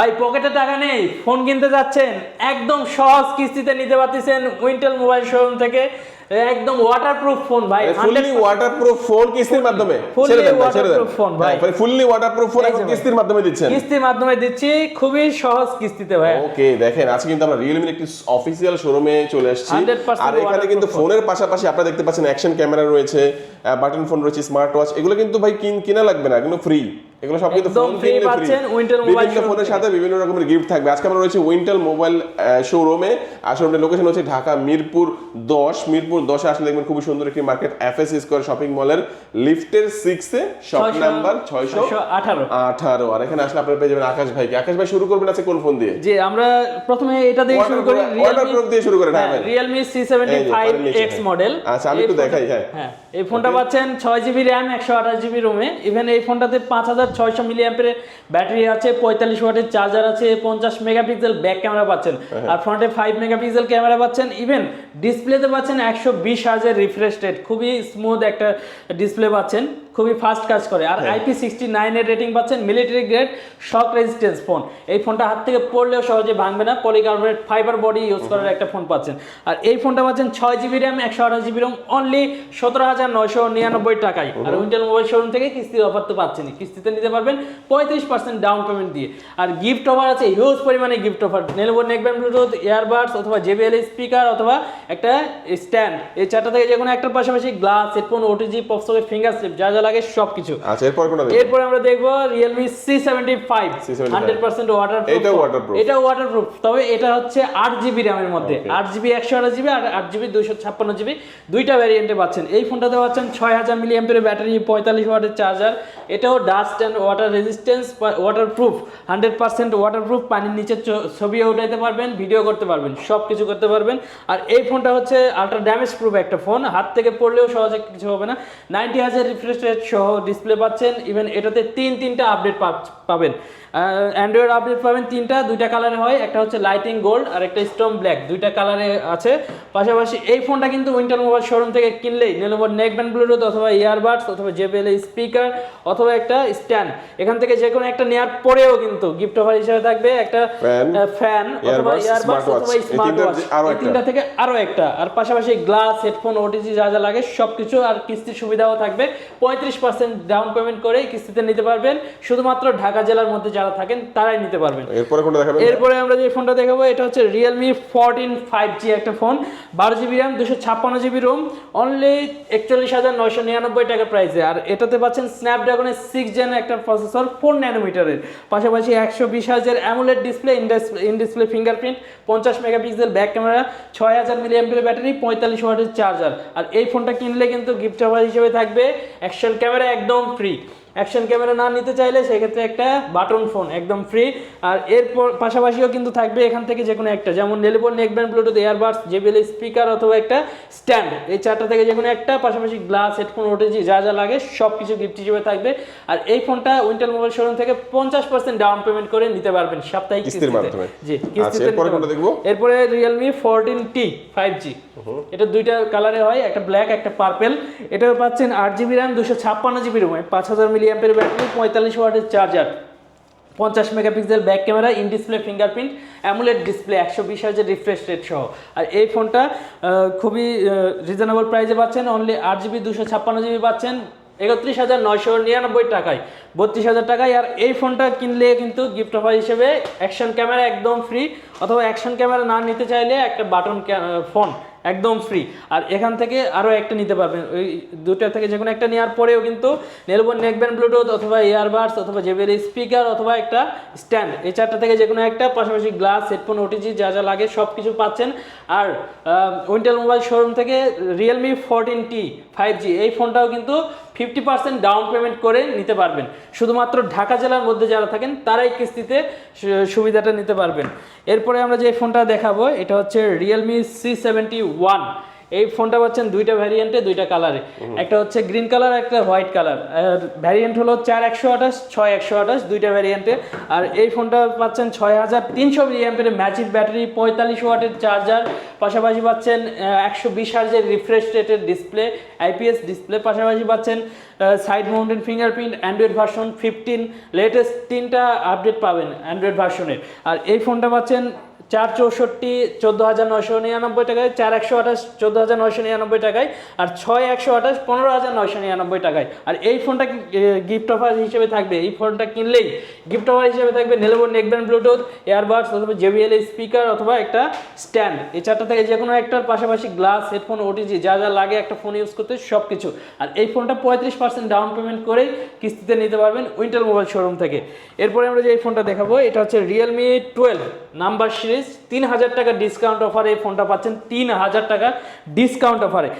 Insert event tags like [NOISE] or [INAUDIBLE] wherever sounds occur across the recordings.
ভাই পকেটে টাকা নেই ফোন কিনতে যাচ্ছেন একদম সহজ কিস্তিতে নিতে পারতেছেন উইন্টেল মোবাইল শোরুম থেকে। একদম ওয়াটারপ্রুফ ফোন ভাই ফুললি ওয়াটারপ্রুফ ফোন কিস্তির মাধ্যমে। Fully ছেড়ে দেন ভাই। ফুললি ওয়াটারপ্রুফ ফোন এখন কিস্তির মাধ্যমে দিচ্ছেন। কিস্তির মাধ্যমে দিচ্ছি খুবই সহজ কিস্তিতে ভাই। ওকে দেখেন আজকে কিন্তু আমরা রিয়েলমির একটি অফিসিয়াল শোরুমে চলে এসেছি। 100% আর এখানে কিন্তু ফোনের পাশাপাশি আপনারা দেখতে পাচ্ছেন অ্যাকশন ক্যামেরা রয়েছে বাটন ফোন রয়েছে স্মার্ট ওয়াচ এগুলো কিন্তু ভাই কিন- কিনা লাগবে না এগুলো ফ্রি এগুলো সব কিন্তু ফোন ফ্রি পাচ্ছেন Mobile বিভিন্ন ফোনের সাথে বিভিন্ন রকমের গিফট থাকবে। আজকে আমরা রয়েছে উইন্টেল মোবাইল শোরুমে শোরুমের লোকেশন হচ্ছে ঢাকা মিরপুর দশ। মিরপুর দশে আসলে দেখবেন খুবই সুন্দর একটি মার্কেট এফএস স্কোয়ার শপিং মলের লিফটের সিক্সে শপ নাম্বার ছয়শো আঠারো। আঠারো। আর এখানে আসলে আপনারা পেয়ে যাবেন আকাশ ভাইকে। আকাশ ভাই শুরু করবেন আছে কোন ফোন দিয়ে? যে আমরা প্রথমে এটা দিয়ে শুরু করি ওয়াটারপ্রুফ দিয়ে শুরু করেন হ্যাঁ Realme C seventy five X. Model আচ্ছা, আমি একটু দেখাই, হ্যাঁ। হ্যাঁ এই ফোনটা পাচ্ছেন ছয় জিবি র্যাম একশো আঠাশ জিবি রোমে ইভেন এই ফোনটাতে পাঁচ হাজার ছয়শো মিলি অ্যাম্পের ব্যাটারি আছে পঁয়তাল্লিশ ওয়াটের চার্জার আছে পঞ্চাশ মেগাপিক্সেল ব্যাক ক্যামেরা পাচ্ছেন। হ্যাঁ। আর ফ্রন্টে ফাইভ মেগাপিক্সেল ক্যামেরা পাচ্ছেন। ইভেন ডিসপ্লেতে পাচ্ছেন একশো বিশ হাজার রিফ্রেশ রেট খুবই স্মুথ একটা ডিসপ্লে পাচ্ছেন। খুবই ফাস্ট কাজ করে। আর। আইপি সিক্সটি নাইনের রেটিং পাচ্ছেন military grade shock resistance phone এই ফোনটা হাত থেকে পড়লেও সহজে ভাঙবে না পলিকার্বনেট ফাইবার বডি ইউজ করার একটা ফোন পাচ্ছেন। আর এই ফোনটা পাচ্ছেন ছয় জিবি র্যাম একশো আঠাশ জিবি রোম অনলি সতেরো হাজার নয়শো নিরানব্বই টাকায়। আর উইন্টেল মোবাইল শোরুম থেকে কিস্তির অফার তো পাচ্ছেনই কিস্তিতে নিতে পারবেন পঁয়ত্রিশ পার্সেন্ট ডাউন পেমেন্ট দিয়ে। আর গিফট অফার আছে হিউজ পরিমাণে গিফট অফার নেলবো নেকব্যান্ড ব্লুটুথ ইয়ারবাডস অথবা জেবিএল স্পিকার অথবা একটা স্ট্যান্ড এই চারটা থেকে যে কোনো একটার পাশাপাশি glass headphone OTG popsocket finger slip যা যা লাগে সব কিছু আচ্ছা এরপর কোনটা এরপরে আমরা দেখব C C75 hundred percent water এটাও waterproof। এটা ওয়াটারপ্রুফ তবে এটা হচ্ছে আট জিবি র্যামের মধ্যে। আট জিবি একশো আঠাশ জিবি আর আট জিবি দুইশো ছাপ্পান্ন জিবি দুইটা ভ্যারিয়েন্টে পাচ্ছেন। এই ফোনটাতে পাচ্ছেন ছয় হাজার মিলি অ্যাম্পের ব্যাটারি পঁয়তাল্লিশ ওয়াটের চার্জার এটাও dust and water resistance waterproof hundred percent waterproof পানির নিচে ছবিও উঠাইতে পারবেন ভিডিও করতে পারবেন সব কিছু করতে পারবেন। আর এই ফোনটা হচ্ছে আলট্রা ড্যামেজ প্রুফ একটা ফোন হাত থেকে পড়লেও সহজে কিছু হবে না। নাইনটি হাজার রিফ্রেশ রেট সহ ডিসপ্লে পাচ্ছেন ইভেন এটাতে তিন তিনটা আপডেট পাবেন। অ্যান্ড্রয়েড আপডেট পাবেন তিনটা দুইটা কালারে হয় একটা হচ্ছে লাইটিং গোল্ড আর একটা স্টোন ব্ল্যাক দুইটা কালারে আছে। পাশাপাশি এই ফোনটা কিন্তু উইন্টার মোবাইল শোরুম থেকে কিনলেই নেনোভোর নেক ব্যান্ড ব্লুটুথ অথবা ইয়ারবাডস অথবা জেবিএল স্পিকার অথবা একটা স্ট্যান্ড এখান থেকে যে কোনো একটা নেওয়ার পরেও কিন্তু গিফট অফার হিসেবে থাকবে একটা ফ্যান অথবা ইয়ারবাডস অথবা স্মার্ট ওয়াচ এই তিনটা থেকে আরও একটা। আর পাশাপাশি গ্লাস হেডফোন ওটিজি যা যা লাগে সবকিছু আর কিস্তির সুবিধাও থাকবে। পঁয়ত্রিশ পার্সেন্ট ডাউন পেমেন্ট করে কিস্তিতে নিতে পারবেন। শুধুমাত্র ঢাকা জেলার মধ্যে যারা থাকেন তারাই নিতে পারবেন। এরপরে কোনটা দেখাবেন? এরপরে আমরা যে ফোনটা দেখাবো এটা হচ্ছে রিয়েলমি ফোরটিন ফাইভ জি একটা ফোন। বারো জিবি র্যাম দুশো ছাপ্পান্ন জিবি রোম অনলি একচল্লিশ হাজার নয়শো নিরানব্বই টাকা প্রাইসে আর এটাতে পাচ্ছেন স্ন্যাপড্রাগনের সিক্স জেন একটা প্রসেসর ফোর ন্যানোমিটারের পাশাপাশি একশো বিশ হাজার AMOLED display in display fingerprint পঞ্চাশ মেগাপিক্সেল ব্যাক ক্যামেরা ছয় হাজার মিলি এমপির ব্যাটারি পঁয়তাল্লিশ ওয়াটের চার্জার আর এই ফোনটা কিনলে কিন্তু গিফট অফার হিসেবে থাকবে। অ্যাকশন ক্যামেরা একদম ফ্রি অ্যাকশন ক্যামেরা না নিতে চাইলে সেক্ষেত্রে একটা বাটন ফোন একদম ফ্রি আর এর পাশাপাশিও কিন্তু থাকবে এখান থেকে যে কোনো একটা যেমন নেলিপোর neckband bluetooth earbuds JBL speaker অথবা একটা স্ট্যান্ড এই চারটা থেকে যে কোনো একটা পাশাপাশি গ্লাস হেডফোন ওটিজি যা যা লাগে সব কিছু গিফট হিসেবে থাকবে। আর এই ফোনটা উইন্টার মোবাইল শোরুম থেকে পঞ্চাশ পার্সেন্ট ডাউন পেমেন্ট করে নিতে পারবেন সাপ্তাহিক। জি আচ্ছা, এরপরে Realme fourteen T five G এটা দুইটা কালারে হয় একটা ব্ল্যাক একটা পার্পেল এটাও পাচ্ছেন আট জিবি র্যাম দুশো ছাপ্পান্ন জিবি রুমে পাঁচ হাজার মিলি অ্যাম্পের ব্যাটারি, পঁয়তাল্লিশ ওয়াটের চার্জার পঞ্চাশ megapixel back camera in display fingerprint AMOLED display একশো বিশ হাজার রিফ্রেশ রেট সহ। আর এই ফোনটা খুবই রিজনেবল প্রাইসে পাচ্ছেন অনলি আট জিবি দুশো ছাপ্পান্ন জিবি পাচ্ছেন, একত্রিশ হাজার নয়শো নিরানব্বই টাকায়, বত্রিশ হাজার টাকায়। আর এই ফোনটা কিনলে কিন্তু গিফট অফার হিসেবে অ্যাকশন ক্যামেরা একদম ফ্রি অথবা অ্যাকশন ক্যামেরা না নিতে চাইলে একটা বাটন ফোন একদম ফ্রি আর এখান থেকে আরও একটা নিতে পারবেন। ওই দুটা থেকে যে কোনো একটা নেওয়ার পরেও কিন্তু নেলবন নেকব্যান্ড ব্লুটুথ অথবা ইয়ারবাডস অথবা জেবের স্পিকার অথবা একটা স্ট্যান্ড এই চারটা থেকে যে কোনো একটা, পাশাপাশি গ্লাস হেডফোন ওটিজি যা যা লাগে সব কিছু পাচ্ছেন। আর উইন্টেল মোবাইল শোরুম থেকে Realme fourteen T five G এই ফোনটাও কিন্তু ফিফটি পার্সেন্ট ডাউন পেমেন্ট করে নিতে পারবেন। শুধুমাত্র ঢাকা জেলার মধ্যে যারা থাকেন, তারাই কিস্তিতে সুবিধাটা নিতে পারবেন। এরপরে আমরা যে ফোনটা দেখাবো, এটা হচ্ছে রিয়েলমি সি সেভেন্টি ওয়ান এই ফোনটা পাচ্ছেন দুইটা ভ্যারিয়েন্টে দুইটা কালারে একটা হচ্ছে গ্রিন কালার একটা হোয়াইট কালার ভ্যারিয়েন্ট হলো চার একশো আঠাশ ছয় একশো আঠাশ দুইটা ভ্যারিয়েন্টে আর এই ফোনটা পাচ্ছেন ছয় হাজার তিনশো মিলিয়াম্পের ম্যাজিক ব্যাটারি পঁয়তাল্লিশ ওয়াটের চার্জার পাশাপাশি পাচ্ছেন একশো বিশ হার্জের রিফ্রেশ রেটের ডিসপ্লে আইপিএস ডিসপ্লে পাশাপাশি পাচ্ছেন side mounted fingerprint android version fifteen latest তিনটা আপডেট পাবেন অ্যান্ড্রয়েড ভার্সনের আর এই ফোনটা পাচ্ছেন চার চৌষট্টি চোদ্দ হাজার নয়শো নিরানব্বই টাকায় চার একশো আঠাশ চোদ্দ হাজার নয়শো নিরানব্বই টাকায় আর ছয় একশো আঠাশ পনেরো হাজার নয়শো নিরানব্বই টাকায়। আর এই ফোনটা গিফট অফার হিসেবে থাকবে? এই ফোনটা কিনলেই গিফট অফার হিসেবে থাকবে নেলেবো নেকব্যান্ড ব্লুটুথ এয়ারবাডস অথবা জেবিএল স্পিকার অথবা একটা স্ট্যান্ড এই চারটা থেকে যে কোনো একটার পাশাপাশি গ্লাস হেডফোন ওটিজি যা যা লাগে একটা ফোন ইউজ করতে সব কিছু আর এই ফোনটা পঁয়ত্রিশ পার্সেন্ট ডাউন পেমেন্ট করেই কিস্তিতে নিতে পারবেন উইন্টার মোবাইল শোরুম থেকে। এরপরে আমরা যে এই ফোনটা দেখাবো, এটা হচ্ছে রিয়েলমি টুয়েলভ নাম্বার সিরিজ তিন হাজার টাকা ডিসকাউন্ট অফারে এই ফোনটা পাচ্ছেন, তিন হাজার টাকা ডিসকাউন্ট অফারে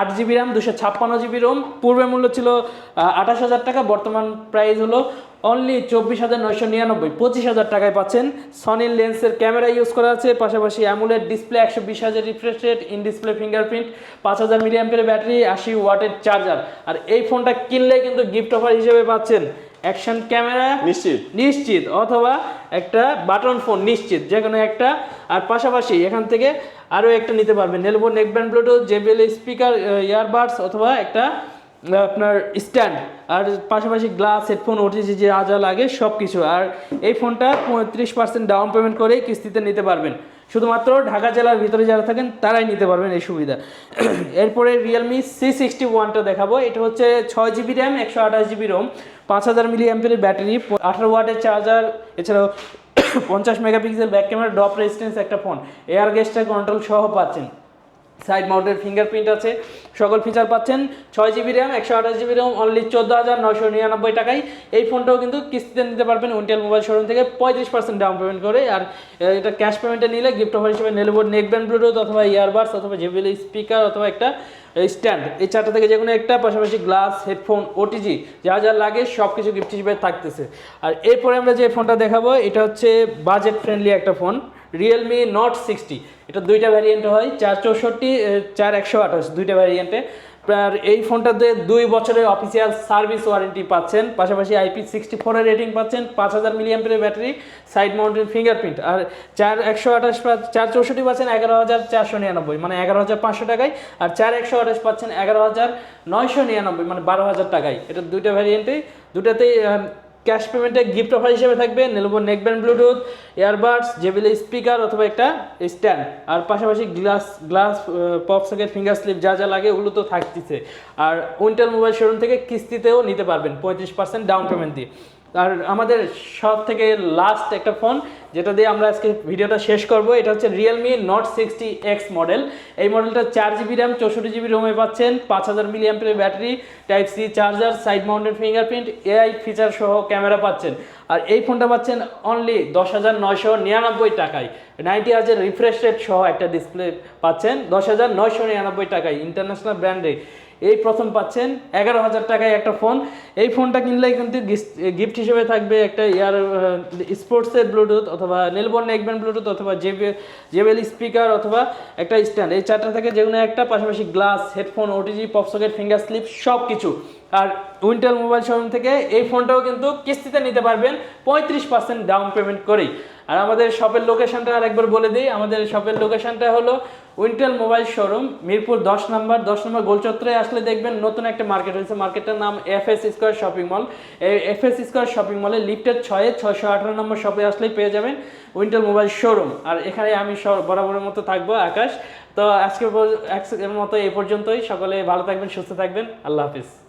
আট জিবি র্যাম দুশো ছাপ্পান্ন জিবি রোম পূর্বে মূল্য ছিল আঠাশ হাজার টাকা বর্তমান প্রাইস হলো অনলি চব্বিশ হাজার নয়শো নিরানব্বই। পঁচিশ হাজার টাকায় পাচ্ছেন সনির লেন্সের ক্যামেরা ইউজ করা আছে পাশাপাশি অ্যামুলেট ডিসপ্লে একশো বিশ হাজার refresh rate in display fingerprint পাঁচ হাজার মিলিয়াম্পের ব্যাটারি আশি ওয়াটের চার্জার আর এই ফোনটা কিনলে কিন্তু গিফট অফার হিসেবে পাচ্ছেন অ্যাকশন ক্যামেরা নিশ্চিত। নিশ্চিত অথবা একটা বাটন ফোন নিশ্চিত যে কোনো একটা। আর পাশাপাশি এখান থেকে আরও একটা নিতে পারবেন নেলবো neckband bluetooth JBL speaker earbuds অথবা একটা আপনার স্ট্যান্ড আর পাশাপাশি গ্লাস হেডফোন ওটিজি যে যা যা লাগে সব কিছু আর এই ফোনটা পঁয়ত্রিশ পার্সেন্ট ডাউন পেমেন্ট করে কিস্তিতে নিতে পারবেন। শুধুমাত্র ঢাকা জেলার ভিতরে যারা থাকেন, তারাই নিতে পারবেন এই সুবিধা। [CLEARS THROAT] এরপরে রিয়েলমি সি সিক্সটি ওয়ানটা দেখাবো। এটা হচ্ছে ছয় জিবি র্যাম একশো আঠাশ জিবি রোম পাঁচ হাজার মিলি অ্যাম্পের ব্যাটারি আঠারো ওয়াটের চার্জার এছাড়াও পঞ্চাশ megapixel back camera drop resistance একটা ফোন এয়ার গেস্টার কন্ট্রোল সহ পাচ্ছেন। সাইড মাউন্টের ফিঙ্গারপ্রিন্ট আছে। সকল ফিচার পাচ্ছেন। ছয় জিবি র্যাম একশো আঠাশ জিবি র্যাম অনলি চোদ্দ হাজার নশো নিরানব্বই টাকায়। এই ফোনটাও কিন্তু কিস্তিতে নিতে পারবেন উইন্টেল মোবাইল শোরুম থেকে পঁয়ত্রিশ পার্সেন্ট ডাউন পেমেন্ট করে। আর এটা ক্যাশ পেমেন্টে নিলে গিফট অফার হিসেবে নেলবোর্ড নেকব্যান্ড ব্লুটুথ অথবা ইয়ারবাডস অথবা জেবিএল স্পিকার অথবা একটা স্ট্যান্ড, এই চারটা থেকে যে কোনো একটা, পাশাপাশি গ্লাস, হেডফোন ওটিজি যা যা লাগে সব কিছু গিফট হিসেবে থাকতেছে। আর এরপরে আমরা যে ফোনটা দেখাবো, এটা হচ্ছে বাজেট ফ্রেন্ডলি একটা ফোন রিয়েলমি নট সিক্সটি এটা দুইটা ভ্যারিয়েন্ট হয়, চার চৌষট্টি চার একশো আঠাশ, দুইটা ভ্যারিয়েন্টে এই ফোনটাতে দুই বছরের অফিসিয়াল সার্ভিস ওয়ারেন্টি পাচ্ছেন, পাশাপাশি আইপি সিক্সটি ফোরের রেটিং পাচ্ছেন, পাঁচ হাজার মিলিয়ামের ব্যাটারি সাইড মাউন্টেন ফিঙ্গারপ্রিন্ট আর চার একশো আঠাশ চার চৌষট্টি পাচ্ছেন এগারো হাজার চারশো নিরানব্বই মানে এগারো হাজার পাঁচশো টাকায়। আর চার একশো আঠাশ পাচ্ছেন এগারো হাজার নয়শো নিরানব্বই মানে বারো হাজার টাকায়। এটা দুইটা ভ্যারিয়েন্টেই দুটাতেই ক্যাশ পেমেন্টে গিফট অফার হিসেবে থাকবে নেলবো neckband bluetooth earbuds JBL speaker অথবা একটা স্ট্যান্ড আর পাশাপাশি glass glass pop socket finger slip যা যা লাগে ওগুলো তো থাকতেছে। আর উইন্টার মোবাইল শোরুম থেকে কিস্তিতেও নিতে পারবেন, পঁয়ত্রিশ পার্সেন্ট ডাউন পেমেন্ট দিয়ে। আর আমাদের সব থেকে লাস্ট একটা ফোন যেটা দিয়ে আমরা আজকে ভিডিওটা শেষ করব, এটা হচ্ছে Realme note sixty X model এই মডেলটা চার জিবি র্যাম চৌষট্টি জিবি রোমে পাচ্ছেন, পাঁচ হাজার মিলি অ্যাম্পের battery type C charger side mounted fingerprint AI feature সহ ক্যামেরা পাচ্ছেন। আর এই ফোনটা পাচ্ছেন অনলি দশ হাজার নয়শো নিরানব্বই টাকায়। নাইনটি হাজার রিফ্রেশ রেট সহ একটা ডিসপ্লে পাচ্ছেন দশ হাজার নয়শো নিরানব্বই টাকায় ইন্টারন্যাশনাল ব্র্যান্ডে এই প্রথম পাচ্ছেন এগারো হাজার টাকায় একটা ফোন। এই ফোনটা কিনলেই কিন্তু গিফট হিসেবে থাকবে একটা ইয়ার স্পোর্টসের ব্লুটুথ অথবা নেলবন নেকব্যান্ড ব্লুটুথ অথবা জেবি, জেবেল স্পিকার অথবা একটা স্ট্যান্ড। এই চারটা থেকে যে কোনো একটা, পাশাপাশি glass, headphone, OTG pop socket finger slip সব কিছু আর উইন্টার মোবাইল শোরুম থেকে এই ফোনটাও কিন্তু কিস্তিতে নিতে পারবেন পঁয়ত্রিশ পার্সেন্ট ডাউন পেমেন্ট করেই। আর আমাদের শপের লোকেশনটা আর একবার বলে দিই। আমাদের শপের লোকেশনটা হলো উইন্টেল মোবাইল শোরুম মিরপুর দশ নম্বর। দশ নম্বর গোলচত্রে আসলে দেখবেন নতুন একটা মার্কেট হয়েছে মার্কেটটার নাম F S square shopping mall এই এফ এস স্কোয়ার শপিং মলে লিফটের ছয়ে, ছয়শো আঠারো নম্বর শপে আসলেই পেয়ে যাবেন উইন্টেল মোবাইল শোরুম আর এখানে আমি বরাবরের মতো থাকব, আকাশ। তো আজকে আজকের মতো এই পর্যন্তই। সকলে ভালো থাকবেন, সুস্থ থাকবেন। আল্লাহ হাফিজ।